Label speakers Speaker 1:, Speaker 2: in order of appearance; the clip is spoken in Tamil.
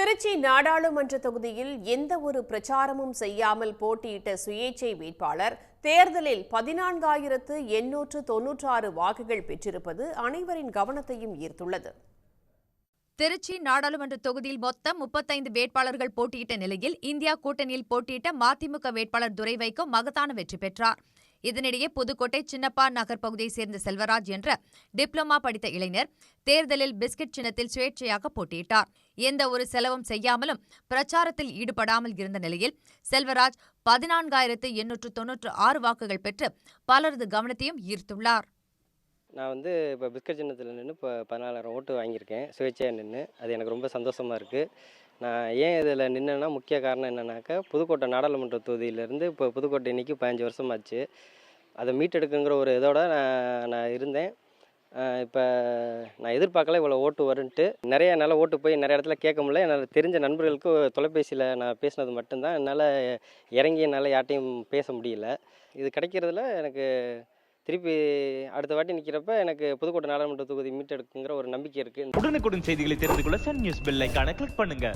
Speaker 1: திருச்சி நாடாளுமன்ற தொகுதியில் எந்த ஒரு பிரச்சாரமும் செய்யாமல் போட்டியிட்ட சுயேச்சை வேட்பாளர் தேர்தலில் பதினான்காயிரத்து எண்ணூற்று தொன்னூற்றாறு வாக்குகள் பெற்றிருப்பது அனைவரின் கவனத்தையும் ஈர்த்துள்ளது.
Speaker 2: திருச்சி நாடாளுமன்ற தொகுதியில் மொத்தம் முப்பத்தைந்து வேட்பாளர்கள் போட்டியிட்ட நிலையில் இந்தியா கூட்டணியில் போட்டியிட்ட மதிமுக வேட்பாளர் துரை வைகோ மகத்தான வெற்றி பெற்றார். இதனிடையே புதுக்கோட்டை சின்னப்பா நகர் பகுதியைச் சேர்ந்த செல்வராஜ் என்ற டிப்ளமா படித்த இளைஞர் தேர்தலில் பிஸ்கட் சின்னத்தில் சுயேட்சையாக போட்டியிட்டார். எந்த ஒரு செலவும் செய்யாமலும் பிரச்சாரத்தில் ஈடுபடாமல் இருந்த நிலையில் செல்வராஜ் பதினான்காயிரத்து எண்ணூற்று தொன்னூற்று ஆறு வாக்குகள் பெற்று பலரது கவனத்தையும் ஈர்த்துள்ளார்.
Speaker 3: நான் வந்து இப்போ பிஸ்கட் சின்னத்தில் நின்று இப்போ பதினாலாயிரம் ஓட்டு வாங்கியிருக்கேன். சுயேட்சையாக நின்று அது எனக்கு ரொம்ப சந்தோஷமாக இருக்குது நான் ஏன் இதில் நின்னேன்னா முக்கிய காரணம் என்னென்னாக்கா புதுக்கோட்டை நாடாளுமன்ற தொகுதியிலேருந்து இப்போ புதுக்கோட்டை இன்றைக்கி பதினஞ்சு வருஷமாச்சு. அதை மீட்டெடுக்குங்கிற ஒரு இதோட நான் நான் இருந்தேன். இப்போ நான் எதிர்பார்க்கல இவ்வளோ ஓட்டு வருன்ட்டு. நிறைய என்னால் ஓட்டு போய் நிறைய இடத்துல கேட்க முடியல. என்னால் தெரிஞ்ச நண்பர்களுக்கு தொலைபேசியில் நான் பேசினது மட்டும்தான். என்னால் இறங்கி என்னால் யார்ட்டையும் பேச முடியல. இது கிடைக்கிறதுல எனக்கு திருப்பி அடுத்த வாட்டி நிற்கிறப்ப எனக்கு புதுக்கோட்டை நாடாளுமன்ற தொகுதி மீட்டெடுக்குங்கிற ஒரு நம்பிக்கை இருக்குது
Speaker 4: உடனுக்குடன் செய்திகளை தெரிந்து கொள்ள சன் நியூஸ் பெல் ஐக்கான கிளிக் பண்ணுங்க.